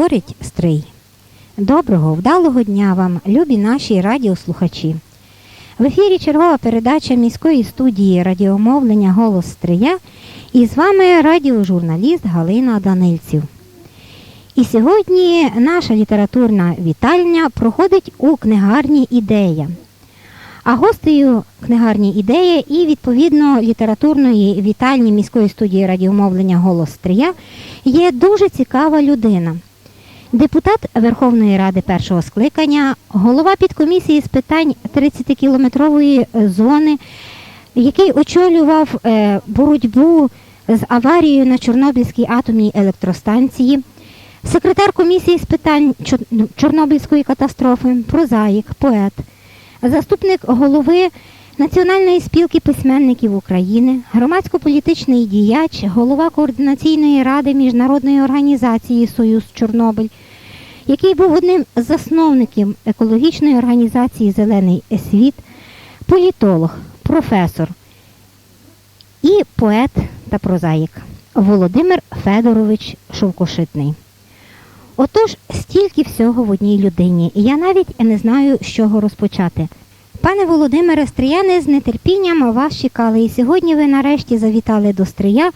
говорить Стрий. Доброго, вдалого дня вам, любі наші радіослухачі. В ефірі чергова передача міської студії радіомовлення Голос Стрия і з вами радіожурналіст Галина Данильців. І сьогодні наша літературна вітальня проходить у книгарні Ідея. А гостею книгарні Ідея і відповідно літературної вітальні міської студії радіомовлення Голос Стрия є дуже цікава людина. Депутат Верховної Ради першого скликання, голова підкомісії з питань 30-кілометрової зони, який очолював е, боротьбу з аварією на Чорнобильській атомній електростанції, секретар комісії з питань ну, Чорнобильської катастрофи, прозаїк, поет, заступник голови Національної спілки письменників України, громадсько-політичний діяч, голова координаційної ради міжнародної організації Союз Чорнобиль, який був одним з засновників екологічної організації Зелений світ, політолог, професор і поет та прозаїк Володимир Федорович Шовкошитний. Отож, стільки всього в одній людині, і я навіть не знаю, з чого розпочати. Пане Володимире, стрияни з нетерпінням вас чекали. І сьогодні ви нарешті завітали до Стрия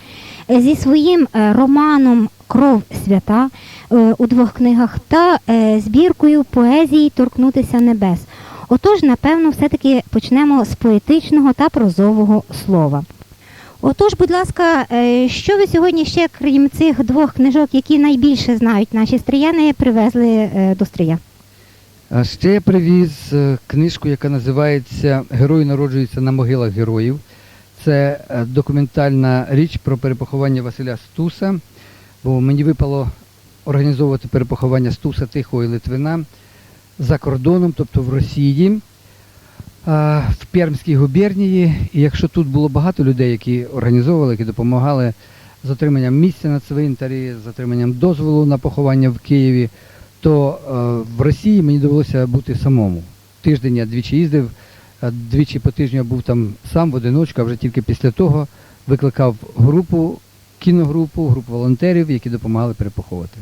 е, зі своїм е, романом Кров свята е, у двох книгах та збіркою поезії Торкнутися небес. Отож, напевно, все-таки почнемо з поетичного та прозового слова. Отож, будь ласка, що ви сьогодні ще, крім цих двох книжок, які найбільше знають наші стрияни, привезли до Стрия? Ще я привіз е, книжку, яка називається Герої народжуються на могилах героїв. Це е, документальна річ про перепоховання Василя Стуса, бо мені випало організовувати перепоховання Стуса Тихого і Литвина за кордоном, тобто в Росії, в Пермській губернії. І якщо тут було багато людей, які організовували, які допомагали з отриманням місця на цвинтарі, з отриманням дозволу на поховання в Києві, то е, в Росії мені довелося бути самому. Тиждень я двічі їздив, е, двічі по тижню я був там сам в одиночку, а вже тільки після того викликав групу, кіногрупу, групу волонтерів, які допомагали перепоховувати.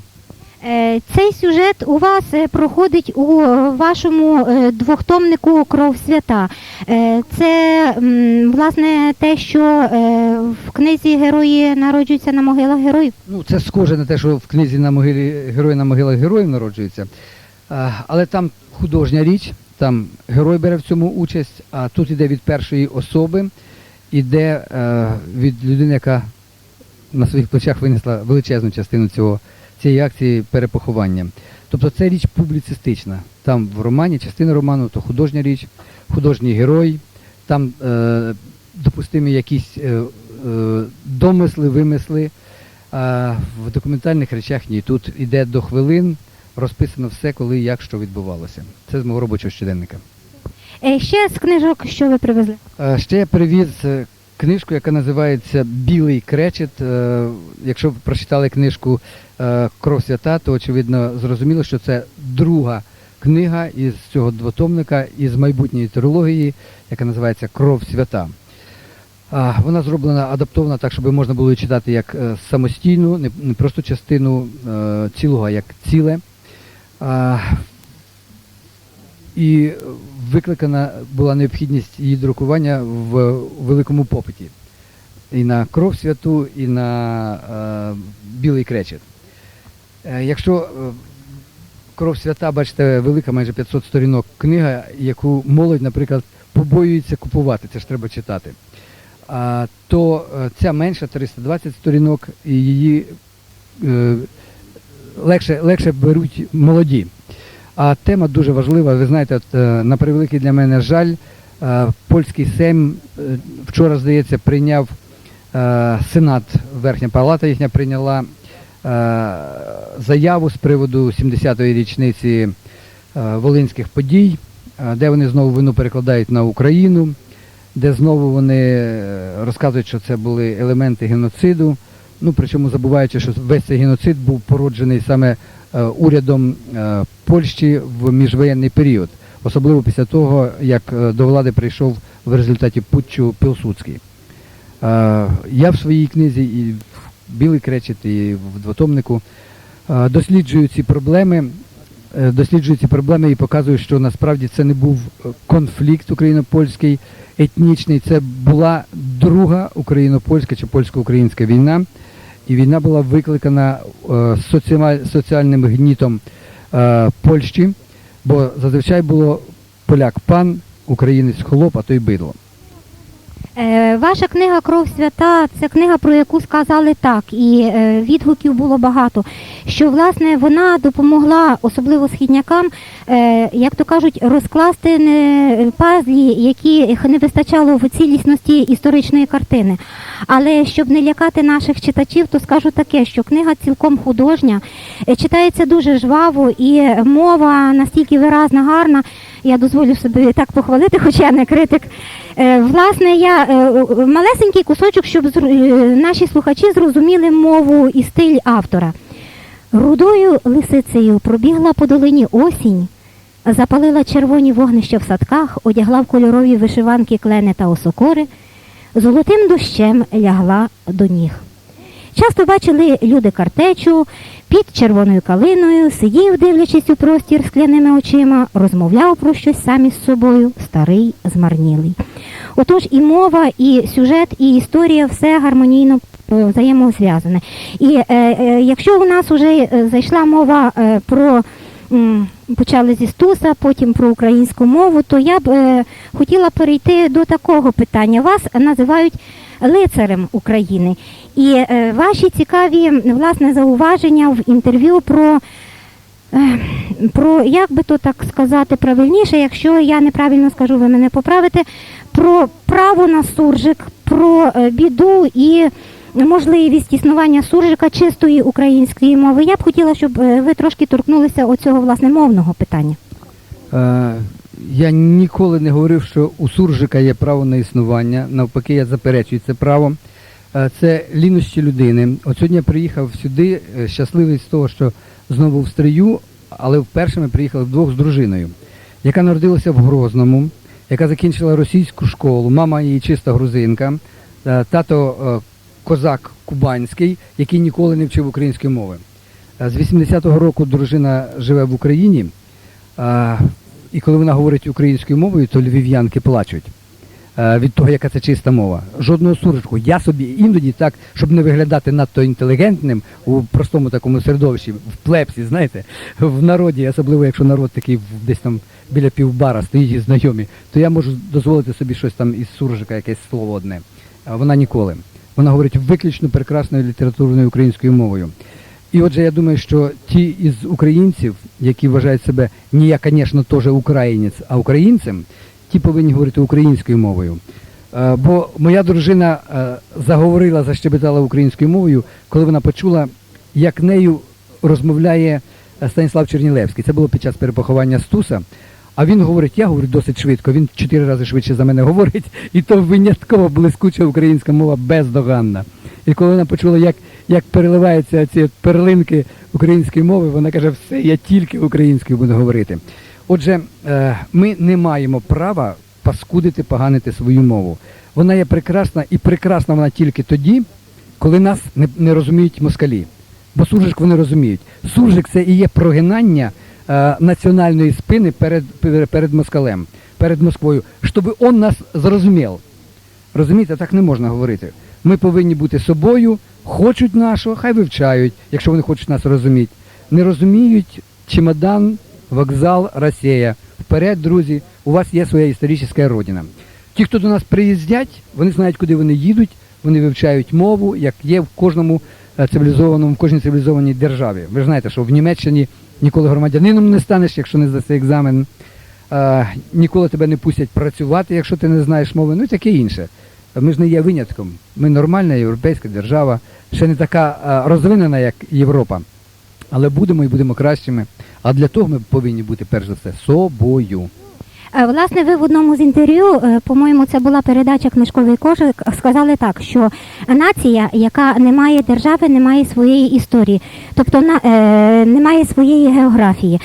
Е, Цей сюжет у вас е, проходить у е, вашому двохтомнику Кров свята. Це власне те, що в книзі герої народжуються на могилах героїв. Ну, це схоже на те, що в книзі на могилі герої на могилах героїв народжуються. Але там художня річ, там герой бере в цьому участь, а тут іде від першої особи, іде від людини, яка на своїх плечах винесла величезну частину цього, цієї акції перепоховання. Тобто це річ публіцистична. Там в романі, частина роману, то художня річ, художній герой, там е, допустимі якісь е, е, домисли, вимисли. А в документальних речах ні. Тут іде до хвилин, розписано все, коли і як що відбувалося. Це з мого робочого щоденника. Е, Ще з книжок, що ви привезли? Е, Ще я привіз е, книжку, яка називається Білий кречет. Е, Якщо ви прочитали книжку е, Кров свята, то очевидно зрозуміло, що це друга книга із цього двотомника із майбутньої терології, яка називається Кров свята. Вона зроблена адаптована так, щоб можна було читати як е, самостійну, не, просто частину цілого, а як ціле. І викликана була необхідність її друкування в великому попиті. І на кров святу, і на е, білий кречет. Е, якщо е, кров свята, бачите, велика, майже 500 сторінок книга, яку молодь, наприклад, побоюється купувати, це ж треба читати. То ця менша 320 сторінок, і її легше, легше беруть молоді. А тема дуже важлива. Ви знаєте, е, на превеликий для мене жаль, е, польський Сейм е, вчора, здається, прийняв Сенат, Верхня Палата їхня прийняла заяву з приводу 70-ї річниці волинських подій, де вони знову вину перекладають на Україну, де знову вони розказують, що це були елементи геноциду. Ну, причому забуваючи, що весь цей геноцид був породжений саме урядом е, Польщі в міжвоєнний період, особливо після того, як е, до влади прийшов в результаті путчу Пілсудський. Е, я в своїй книзі і в Білий кречет, і в двотомнику е, досліджую ці проблеми, е, досліджую ці проблеми і показую, що насправді це не був е, конфлікт україно-польський, етнічний, це була друга україно-польська чи польсько-українська війна. І війна була викликана е, соціаль- соціальним гнітом е, Польщі, бо зазвичай було поляк пан, українець хлоп, а то й бидло. Е, Ваша книга Кров свята це книга, про яку сказали так, і відгуків було багато. Що власне вона допомогла, особливо східнякам, як то кажуть, розкласти пазлі, які не вистачало в цілісності історичної картини. Але щоб не лякати наших читачів, то скажу таке, що книга цілком художня, е, читається дуже жваво, і мова настільки виразна, гарна. Я дозволю собі так похвалити, хоча я не критик. Е, Власне, я е, е, малесенький кусочок, щоб е, наші слухачі зрозуміли мову і стиль автора. Рудою лисицею пробігла по долині осінь, запалила червоні вогнища в садках, одягла в кольорові вишиванки клени та осокори, золотим дощем лягла до ніг. Часто бачили люди картечу, під червоною калиною, сидів, дивлячись у простір скляними очима, розмовляв про щось сам із собою, старий, змарнілий. Отож і мова, і сюжет, і історія все гармонійно е, взаємозв'язане. І е, е, якщо у нас вже е, зайшла мова е, про м, почали зі Стуса, потім про українську мову, то я б е, хотіла перейти до такого питання. Вас називають лицарем України. І е, ваші цікаві власне зауваження в інтерв'ю про. е, Про як би то так сказати правильніше, якщо я неправильно скажу, ви мене поправите, про право на суржик, про е, біду і можливість існування суржика чистої української мови. Я б хотіла, щоб е, ви трошки торкнулися оцього власне мовного питання. Е, я ніколи не говорив, що у суржика є право на існування. Навпаки, я заперечую це право. Е, це лінощі людини. От сьогодні я приїхав сюди, е, щасливий з того, що знову в стрию, але вперше ми приїхали вдвох з дружиною, яка народилася в Грозному, яка закінчила російську школу. Мама її чиста грузинка, е, тато козак кубанський, який ніколи не вчив української мови. Е, З 80-го року дружина живе в Україні. І коли вона говорить українською мовою, то львів'янки плачуть е, від того, яка це чиста мова. Жодного суржику. Я собі іноді так, щоб не виглядати надто інтелігентним у простому такому середовищі, в плепсі, знаєте, в народі, особливо якщо народ такий десь там біля півбара стоїть і знайомі, то я можу дозволити собі щось там із суржика, якесь слово одне. Вона ніколи. Вона говорить виключно прекрасною літературною українською мовою. І отже, я думаю, що ті із українців, які вважають себе не я, звісно, теж українець, а українцем, ті повинні говорити українською мовою. Е, Бо моя дружина е, заговорила, защебетала українською мовою, коли вона почула, як нею розмовляє е, Станіслав Чернілевський. Це було під час перепоховання Стуса. А він говорить, я говорю досить швидко, він чотири рази швидше за мене говорить, і то винятково блискуча українська мова бездоганна. І коли вона почула, як, як переливаються ці перлинки української мови, вона каже, все, я тільки українською буду говорити. Отже, е, ми не маємо права паскудити, поганити свою мову. Вона є прекрасна і прекрасна вона тільки тоді, коли нас не, не розуміють москалі. Бо суржик вони розуміють. Суржик це і є прогинання е, національної спини перед, перед, москалем, перед Москвою, щоб он нас зрозумів. Розумієте, так не можна говорити. Ми повинні бути собою, хочуть нашого, хай вивчають, якщо вони хочуть нас розуміти. Не розуміють чемодан, вокзал, Росія. Вперед, друзі, у вас є своя історична родина. Ті, хто до нас приїздять, вони знають, куди вони їдуть, вони вивчають мову, як є в кожному цивілізованому, в кожній цивілізованій державі. Ви ж знаєте, що в Німеччині ніколи громадянином не станеш, якщо не здаси екзамен. Е, ніколи тебе не пустять працювати, якщо ти не знаєш мови, ну і таке інше. Ми ж не є винятком. Ми нормальна європейська держава, ще не така е, розвинена, як Європа. Але будемо і будемо кращими. А для того ми повинні бути перш за все собою. Е, Власне, ви в одному з інтерв'ю, е, по-моєму, це була передача Книжковий кошик, сказали так, що нація, яка не має держави, не має своєї історії, тобто е, не має своєї географії.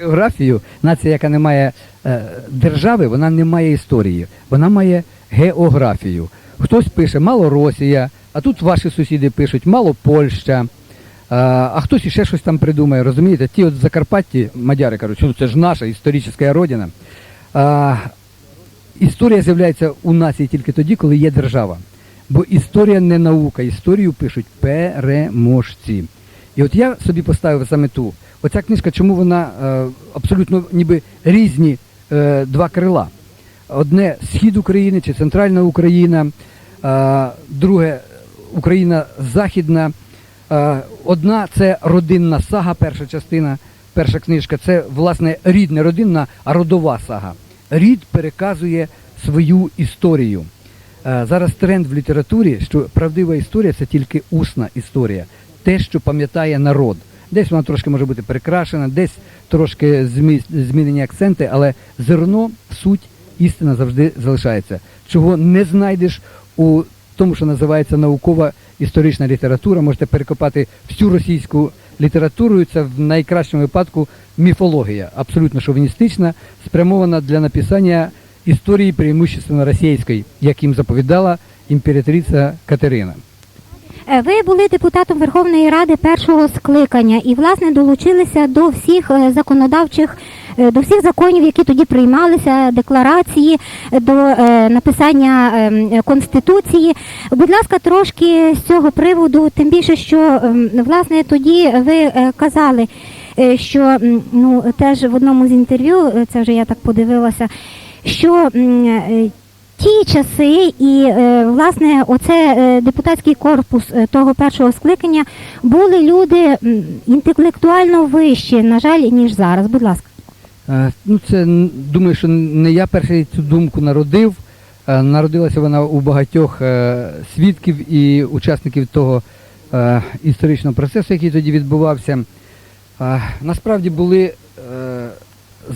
Географію, нація, яка не має е, держави, вона не має історії, вона має географію. Хтось пише Малоросія, а тут ваші сусіди пишуть Малопольща. А, а хтось іще щось там придумає, розумієте? Ті от Закарпатті, мадяри кажуть, ну це ж наша історична родина. Історія з'являється у нації тільки тоді, коли є держава. Бо історія не наука, історію пишуть переможці. І от я собі поставив за мету, оця книжка, чому вона е, абсолютно ніби різні е, два крила. Одне схід України чи центральна Україна, е, друге Україна Західна. Е, одна це родинна сага, перша частина, перша книжка. Це власне рід не родинна, а родова сага. Рід переказує свою історію. Е, Зараз тренд в літературі, що правдива історія це тільки усна історія, те, що пам'ятає народ. Десь вона трошки може бути перекрашена, десь трошки змінені акценти, але зерно, суть, істина завжди залишається. Чого не знайдеш у тому, що називається наукова історична література. Можете перекопати всю російську літературу. і Це в найкращому випадку міфологія, абсолютно шовіністична, спрямована для написання історії преимущественно російської, як їм заповідала імператриця Катерина. Е, Ви були депутатом Верховної Ради першого скликання і, власне, долучилися до всіх е, законодавчих, до всіх законів, які тоді приймалися, декларації, е, до е, написання ем, конституції. Будь ласка, трошки з цього приводу, тим більше, що ем, власне тоді ви е, казали, е, що ну теж в одному з інтерв'ю, е, це вже я так подивилася, що е, ті часи і е, власне оце е, депутатський корпус е, того першого скликання були люди інтелектуально вищі, на жаль, ніж зараз. Будь ласка. Е, Ну, це думаю, що не я перший цю думку народив. Е, Народилася вона у багатьох е, свідків і учасників того історичного процесу, який тоді відбувався. Насправді були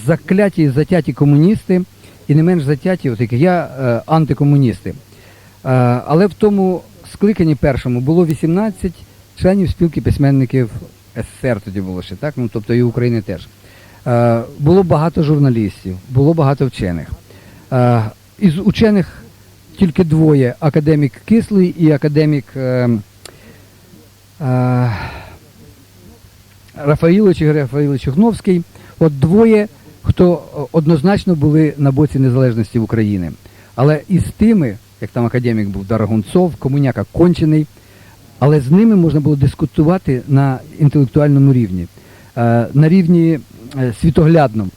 закляті, затяті комуністи, і не менш затяті, от як я, антикомуністи. Але в тому скликанні першому було 18 членів спілки письменників СССР тоді було ще, так? Ну, тобто і України теж. Е, Було багато журналістів, було багато вчених. Е, Із учених тільки двоє: академік Кислий і академік е, е, Рафаїлович Ігор Рафаїлович Огновський. От двоє, хто е, однозначно були на боці незалежності України. Але із тими, як там академік був Дарагунцов, комуняка кончений, але з ними можна було дискутувати на інтелектуальному рівні, е, на рівні е, світоглядному.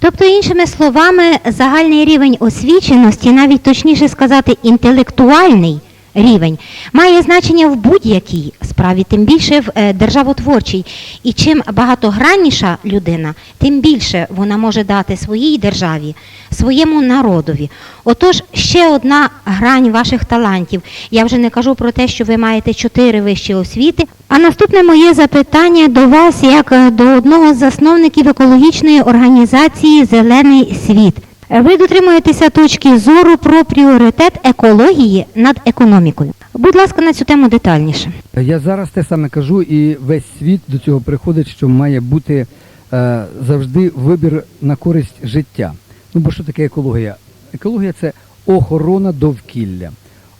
Тобто, іншими словами, загальний рівень освіченості, навіть точніше сказати, інтелектуальний рівень, має значення в будь-якій справі, тим більше в е, державотворчій. І чим багатогранніша людина, тим більше вона може дати своїй державі, своєму народові. Отож, ще одна грань ваших талантів. Я вже не кажу про те, що ви маєте чотири вищі освіти. А наступне моє запитання до вас, як е, до одного з засновників екологічної організації Зелений світ. Е, Ви дотримуєтеся точки зору про пріоритет екології над економікою. Будь ласка, на цю тему детальніше. Я зараз те саме кажу, і весь світ до цього приходить, що має бути е, завжди вибір на користь життя. Ну бо що таке екологія? Екологія це охорона довкілля,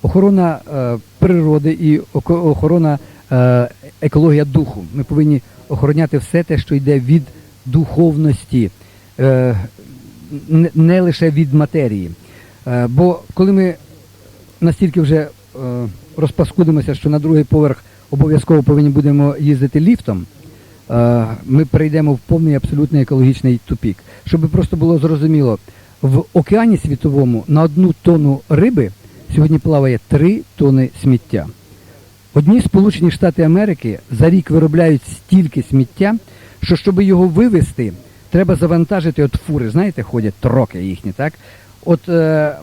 охорона е, природи і охорона е, екологія духу. Ми повинні охороняти все те, що йде від духовності, е, не, лише від матерії. Е, бо коли ми настільки вже е, розпаскудимося, що на другий поверх обов'язково повинні будемо їздити ліфтом, е, ми перейдемо в повний абсолютний екологічний тупік. Щоб просто було зрозуміло, в океані світовому на одну тонну риби сьогодні плаває 3 тони сміття. Одні Сполучені Штати Америки за рік виробляють стільки сміття, що щоб його вивезти, треба завантажити от фури, знаєте, ходять троки їхні, так? От е,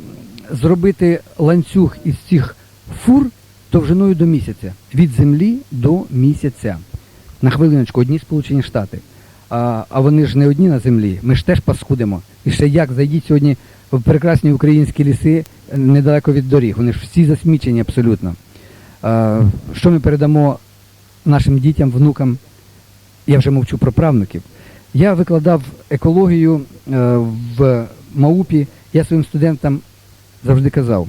зробити ланцюг із цих фур довжиною до місяця, від землі до місяця. На хвилиночку, одні Сполучені Штати. А, а вони ж не одні на землі. Ми ж теж паскудимо. І ще як зайдіть сьогодні в прекрасні українські ліси е, недалеко від доріг. Вони ж всі засмічені абсолютно. А, що ми передамо нашим дітям, внукам? Я вже мовчу про правнуків. Я викладав екологію е, в МАУПі. Я своїм студентам завжди казав: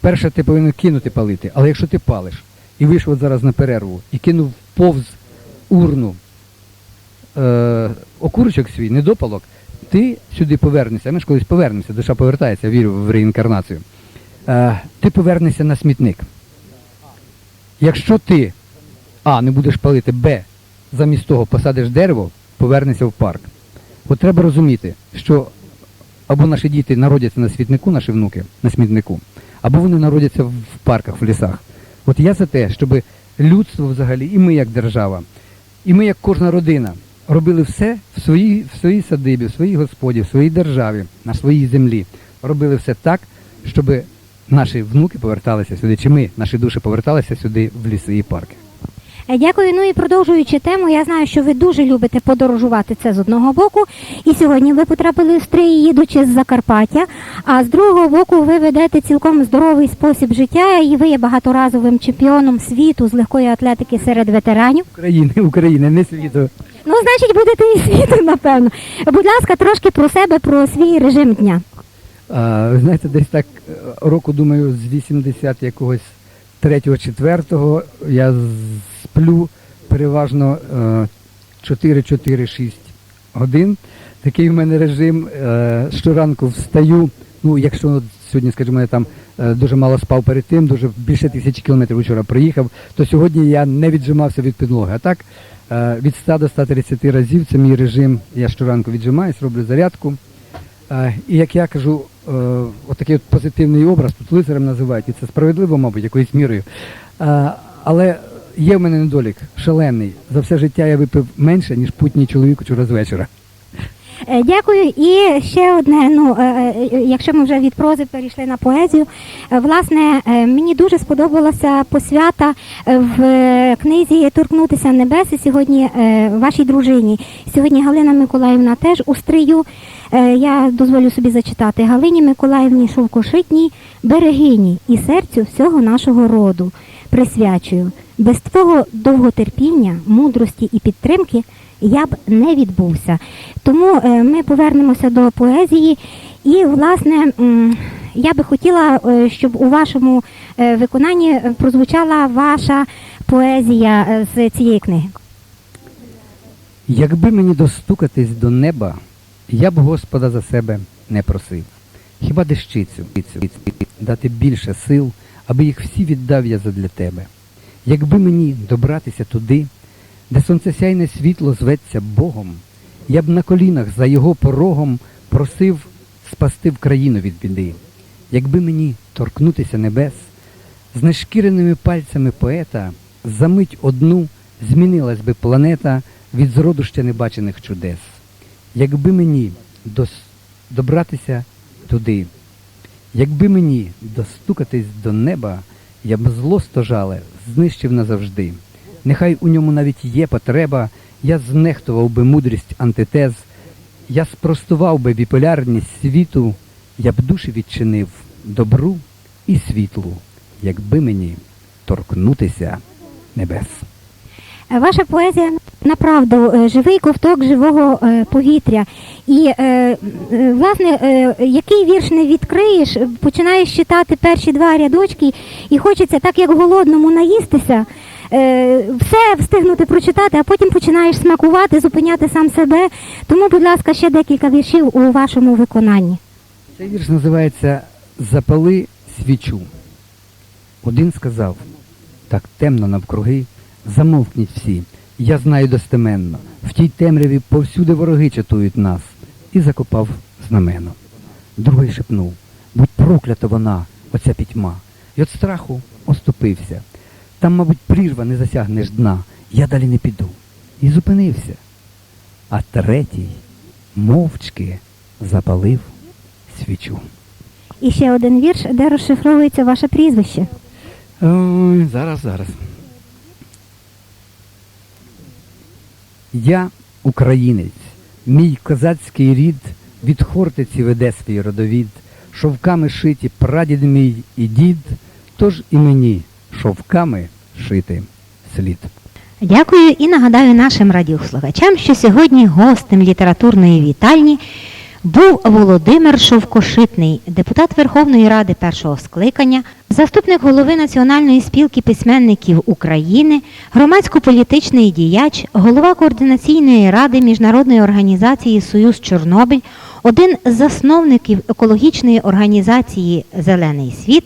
перше, ти повинен кинути палити, але якщо ти палиш, і вийшов от зараз на перерву, і кинув повз урну е, окурочок свій, недопалок, ти сюди повернешся. Ми ж колись повернемося, душа повертається, вірю в реінкарнацію. Е, ти повернешся на смітник. Якщо ти А, не будеш палити, Б, замість того посадиш дерево, повернешся в парк. От треба розуміти, що або наші діти народяться на світнику, наші внуки на смітнику, або вони народяться в парках, в лісах. От я за те, щоб людство взагалі, і ми як держава, і ми як кожна родина робили все в своїй, в своїй садибі, в своїй господі, в своїй державі, на своїй землі. Робили все так, щоб наші внуки поверталися сюди, чи ми, наші душі поверталися сюди в ліси і парки. Е, Дякую. Ну і продовжуючи тему, я знаю, що ви дуже любите подорожувати це з одного боку. І сьогодні ви потрапили в стрій, їдучи з Закарпаття. А з другого боку, ви ведете цілком здоровий спосіб життя, і ви є багаторазовим чемпіоном світу з легкої атлетики серед ветеранів. України, України, не світу. Ну, значить, будете і світу, напевно. Будь ласка, трошки про себе, про свій режим дня. А, ви знаєте, десь так е, року, думаю, з 80 якогось 3-4 я сплю переважно е, 4-4-6 годин. Такий в мене режим. Е, Щоранку встаю. Ну, якщо сьогодні, скажімо, я там е, дуже мало спав перед тим, дуже більше тисячі кілометрів вчора проїхав, то сьогодні я не віджимався від підлоги. А так е, від 100 до 130 разів це мій режим. Я щоранку віджимаюсь, роблю зарядку. Е, І як я кажу, е, отакий от позитивний образ, тут лицарем називають, і це справедливо, мабуть, якоюсь мірою. Е, Але є в мене недолік шалений. За все життя я випив менше, ніж путній чоловік вчора з вечора. Е, Дякую. І ще одне. Ну, е, е, якщо ми вже від прози перейшли на поезію, власне, мені дуже сподобалася посвята в книзі Торкнутися небес сьогодні вашій дружині. Сьогодні Галина Миколаївна теж у стрию. Я дозволю собі зачитати Галині Миколаївні Шовкошитній, берегині і серцю всього нашого роду. Присвячую. Без твого довготерпіння, мудрості і підтримки я б не відбувся. Тому е, ми повернемося до поезії. І, власне, я би хотіла, е, щоб у вашому е, виконанні прозвучала ваша поезія з цієї книги. Якби мені достукатись до неба, я б Господа за себе не просив. Хіба дещицю дати більше сил, аби їх всі віддав я задля тебе. Якби мені добратися туди, де сонцесяйне світло зветься Богом, я б на колінах за його порогом просив спасти в країну від біди. Якби мені торкнутися небес, з нешкіреними пальцями поета за мить одну змінилась би планета від зроду ще небачених чудес. Якби мені дос... добратися туди, якби мені достукатись до неба, я б зло стожале знищив назавжди. Нехай у ньому навіть є потреба, я знехтував би мудрість антитез, я спростував би біполярність світу, я б душі відчинив добру і світлу, якби мені торкнутися небес. Е, Ваша поезія направду е, живий ковток живого е, повітря. І власне, який вірш не відкриєш, починаєш читати перші два рядочки, і хочеться так, як голодному наїстися. Все встигнути прочитати, а потім починаєш смакувати, зупиняти сам себе. Тому, будь ласка, ще декілька віршів у вашому виконанні. Цей вірш називається Запали свічу. Один сказав так темно навкруги, замовкніть всі. Я знаю достеменно. В тій темряві повсюди вороги чатують нас, і закопав знамено. Другий шепнув будь проклята вона, оця пітьма. І от страху оступився. Там, мабуть, прірва не засягнеш дна. Я далі не піду. І зупинився. А третій мовчки запалив свічу. І ще один вірш, де розшифровується ваше прізвище. Ой, зараз, зараз. Я українець, мій козацький рід від Хортиці веде свій родовід, шовками шиті прадід мій і дід, тож і мені шовками шити слід. Дякую і нагадаю нашим радіослухачам, що сьогодні гостем літературної вітальні був Володимир Шовкошитний, депутат Верховної Ради першого скликання, заступник голови Національної спілки письменників України, громадсько-політичний діяч, голова координаційної ради міжнародної організації Союз Чорнобиль, один з засновників екологічної організації Зелений світ,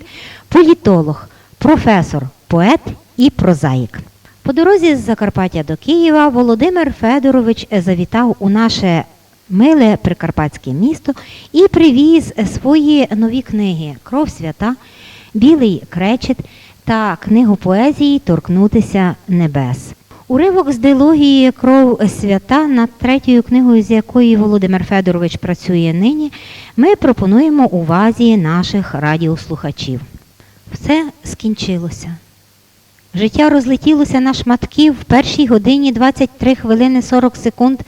політолог, професор, поет і прозаїк. По дорозі з Закарпаття до Києва Володимир Федорович завітав у наше миле прикарпатське місто і привіз свої нові книги Кров свята, Білий кречет та книгу поезії Торкнутися небес. Уривок з дилогії Кров свята над третьою книгою, з якої Володимир Федорович працює нині, ми пропонуємо увазі наших радіослухачів. Все скінчилося. Життя розлетілося на шматки в першій годині 23 хвилини 40 секунд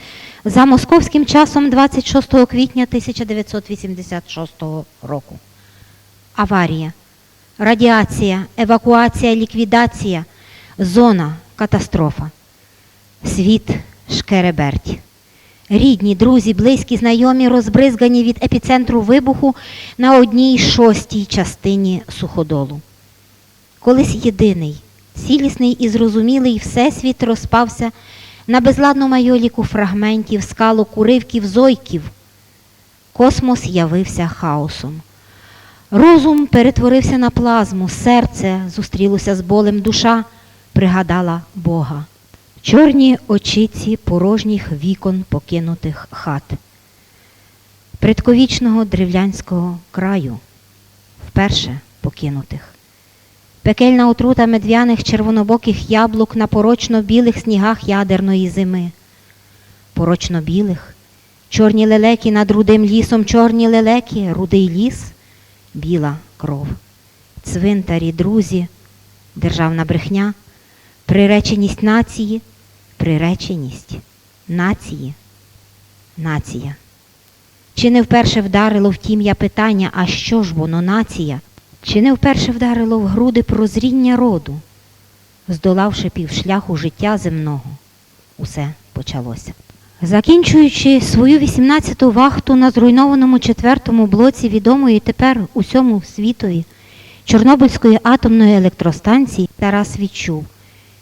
за московським часом 26 квітня 1986 року. Аварія, радіація, евакуація, ліквідація, зона, катастрофа. Світ шкереберть. Рідні, друзі, близькі, знайомі розбризгані від епіцентру вибуху на одній шостій частині суходолу. Колись єдиний, цілісний і зрозумілий всесвіт розпався на безладну майоліку фрагментів, скалок, уривків, зойків. Космос явився хаосом. Розум перетворився на плазму, серце зустрілося з болем, душа пригадала Бога. Чорні очіці порожніх вікон покинутих хат, предковічного древлянського краю, вперше покинутих. Пекельна отрута медвяних червонобоких яблук на порочно-білих снігах ядерної зими. Порочно-білих, чорні лелеки над рудим лісом, чорні лелеки, рудий ліс, біла кров. Цвинтарі, друзі, державна брехня, приреченість нації, приреченість нації, нація. Чи не вперше вдарило в тім'я питання, а що ж воно нація? Чи не вперше вдарило в груди прозріння роду, здолавши півшляху життя земного, усе почалося. Закінчуючи свою 18-ту вахту на зруйнованому четвертому блоці відомої тепер усьому світові Чорнобильської атомної електростанції, Тарас відчув,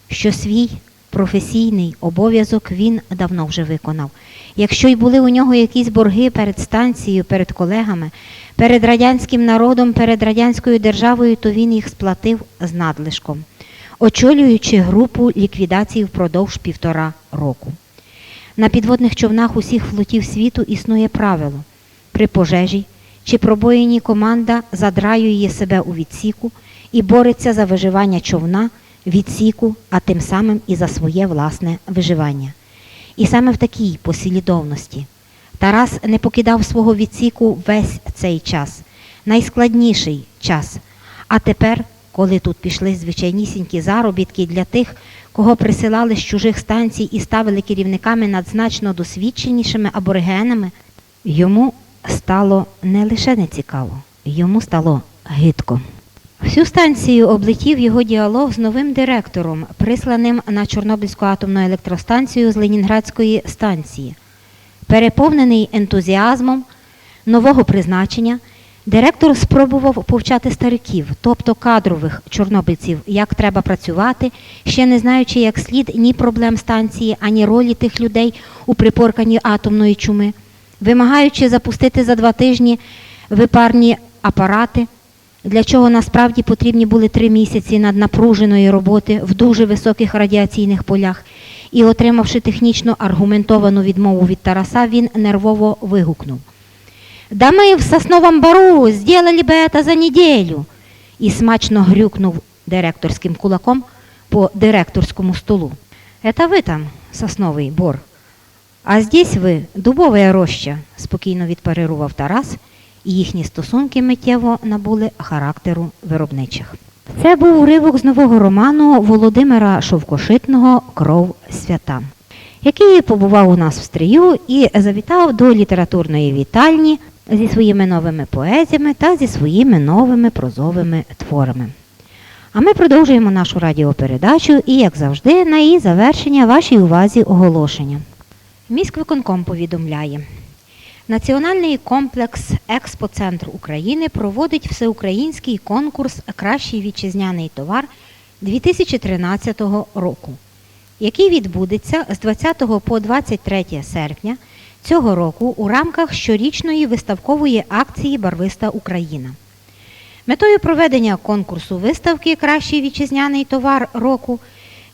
що свій професійний обов'язок він давно вже виконав. Якщо й були у нього якісь борги перед станцією, перед колегами, перед радянським народом, перед радянською державою, то він їх сплатив з надлишком, очолюючи групу ліквідації впродовж півтора року. На підводних човнах усіх флотів світу існує правило при пожежі чи пробоїні команда задраює себе у відсіку і бореться за виживання човна, відсіку, а тим самим і за своє власне виживання. І саме в такій послідовності Тарас не покидав свого відсіку весь цей час, найскладніший час. А тепер, коли тут пішли звичайнісінькі заробітки для тих, кого присилали з чужих станцій і ставили керівниками над значно досвідченішими аборигенами, йому стало не лише нецікаво, йому стало гидко. Всю станцію облетів його діалог з новим директором, присланим на Чорнобильську атомну електростанцію з Ленінградської станції. Переповнений ентузіазмом нового призначення, директор спробував повчати стариків, тобто кадрових чорнобильців, як треба працювати, ще не знаючи як слід ні проблем станції, ані ролі тих людей у припорканні атомної чуми, вимагаючи запустити за два тижні випарні апарати для чого насправді потрібні були три місяці наднапруженої роботи в дуже високих радіаційних полях. І, отримавши технічно аргументовану відмову від Тараса, він нервово вигукнув. Да ми в Сосновому Бару сделали би это за неділю. І смачно грюкнув директорським кулаком по директорському столу. Это ви там, Сосновий Бор. А здесь ви дубова роща, спокійно відпарирував Тарас і їхні стосунки миттєво набули характеру виробничих. Це був уривок з нового роману Володимира Шовкошитного Кров свята, який побував у нас в стрію і завітав до літературної вітальні зі своїми новими поезіями та зі своїми новими прозовими творами. А ми продовжуємо нашу радіопередачу і, як завжди, на її завершення вашій увазі оголошення. Міськвиконком повідомляє. Національний комплекс Експоцентр України проводить всеукраїнський конкурс Кращий вітчизняний товар 2013 року, який відбудеться з 20 по 23 серпня цього року у рамках щорічної виставкової акції Барвиста Україна. Метою проведення конкурсу виставки Кращий вітчизняний товар року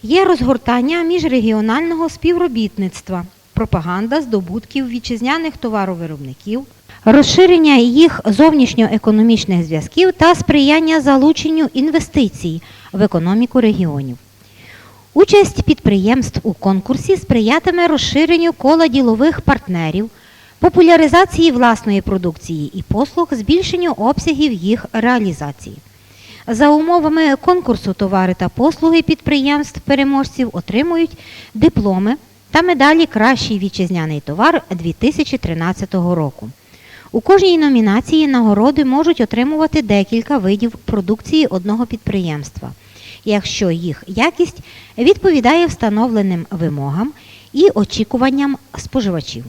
є розгортання міжрегіонального співробітництва, пропаганда здобутків вітчизняних товаровиробників, розширення їх зовнішньоекономічних зв'язків та сприяння залученню інвестицій в економіку регіонів. Участь підприємств у конкурсі сприятиме розширенню кола ділових партнерів, популяризації власної продукції і послуг, збільшенню обсягів їх реалізації. За умовами конкурсу товари та послуги підприємств переможців отримують дипломи та медалі Кращий вітчизняний товар 2013 року. У кожній номінації нагороди можуть отримувати декілька видів продукції одного підприємства, якщо їх якість відповідає встановленим вимогам і очікуванням споживачів.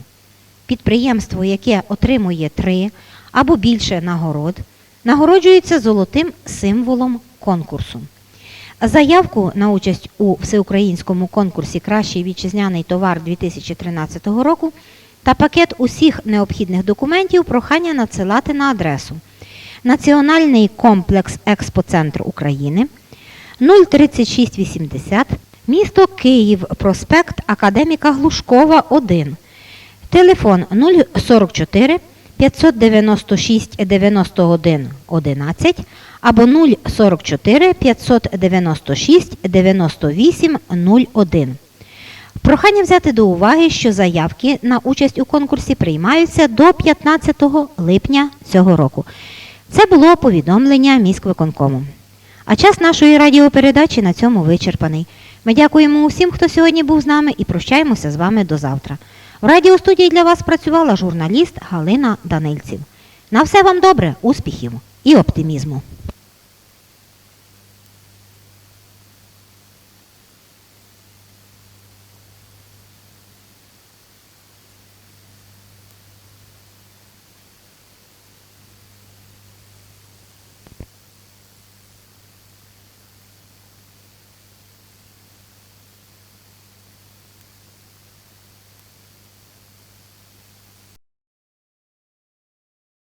Підприємство, яке отримує три або більше нагород, нагороджується золотим символом конкурсу. Заявку на участь у всеукраїнському конкурсі Кращий вітчизняний товар 2013 року та пакет усіх необхідних документів прохання надсилати на адресу Національний комплекс Експоцентр України 03680, місто Київ, проспект Академіка Глушкова 1. Телефон 044 596 91 11 або 044 596 98 01. Прохання взяти до уваги, що заявки на участь у конкурсі приймаються до 15 липня цього року. Це було повідомлення міськвиконкому. А час нашої радіопередачі на цьому вичерпаний. Ми дякуємо усім, хто сьогодні був з нами, і прощаємося з вами до завтра. В радіостудії для вас працювала журналіст Галина Данильців. На все вам добре, успіхів і оптимізму!